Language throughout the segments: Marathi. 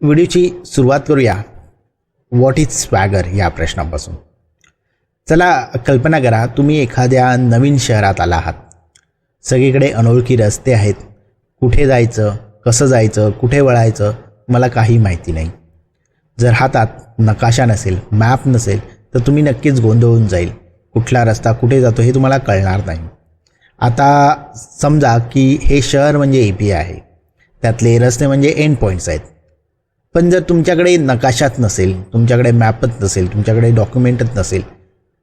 व्हिडिओची सुरुवात करूया. व्हॉट इज स्वॅगर या प्रश्नापासून. चला कल्पना करा तुम्ही एखाद्या नवीन शहरात आला आहात. सगळीकडे अनोळखी रस्ते आहेत. कुठे जायचं कसं जायचं कुठे वळायचं मला काही माहिती नाही. जर हातात नकाशा नसेल मॅप नसेल तर तुम्ही नक्कीच गोंधळून जाईल. कुठला रस्ता कुठे जातो हे तुम्हाला कळणार नाही. आता समजा की हे शहर म्हणजे ए पी आहे. त्यातले रस्ते म्हणजे एंड पॉईंट्स आहेत. पण जर तुमच्याकडे नकाशात नसेल तुमच्याकडे मॅपच नसेल तुमच्याकडे डॉक्युमेंटच नसेल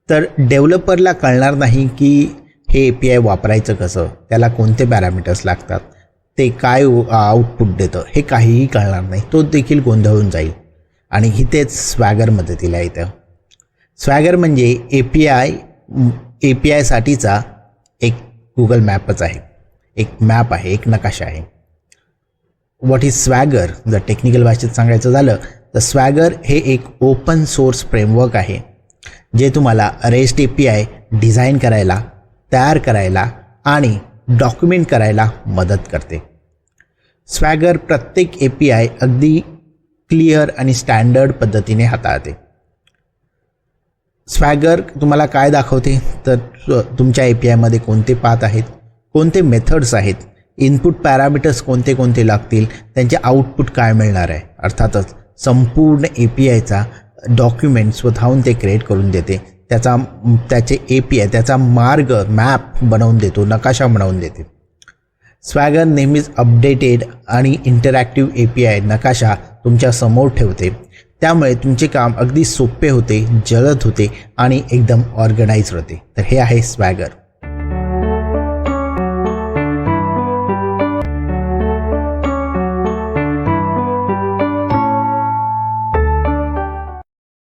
तर डेव्हलपरला कळणार नाही की हे ए पी आय वापरायचं कसं त्याला कोणते पॅरामीटर्स लागतात ते काय आउटपुट देतं हे काहीही कळणार नाही. तो देखील गोंधळून जाईल. आणि इथेच स्वॅगर मदतीला येतं. स्वॅगर म्हणजे A P I A P आयसाठीचा एक गुगल मॅपच आहे. एक मॅप आहे एक नकाशा आहे. व्हॉट इज स्वॅगर जर टेक्निकल भाषेत सांगायचं झालं तर स्वॅगर हे एक ओपन सोर्स फ्रेमवर्क आहे जे तुम्हाला rest A P I design करायला तयार करायला आणि डॉक्युमेंट करायला मदत करते. स्वॅगर प्रत्येक ए पी आय अगदी क्लिअर आणि स्टँडर्ड पद्धतीने हाताळते. स्वॅगर तुम्हाला काय दाखवते? तर तुमच्या ए पी आयमध्ये कोणते पात आहेत? कोणते मेथड्स आहेत? इनपुट पॅरामीटर्स कोणते कोणते लागतील त्यांचे आउटपुट काय मिळणार आहे? अर्थातच संपूर्ण ए पी आयचा डॉक्युमेंट स्वतःहून ते क्रिएट करून देते. त्याचा त्याचे ए पी आय त्याचा मार्ग मॅप बनवून देतो नकाशा बनवून देते. स्वॅगर नेहमीच अपडेटेड आणि इंटरॅक्टिव्ह ए पी आय नकाशा तुमच्यासमोर ठेवते. त्यामुळे तुमचे काम अगदी सोपे होते जलद होते आणि एकदम ऑर्गनाईज होते. तर हे आहे स्वॅगर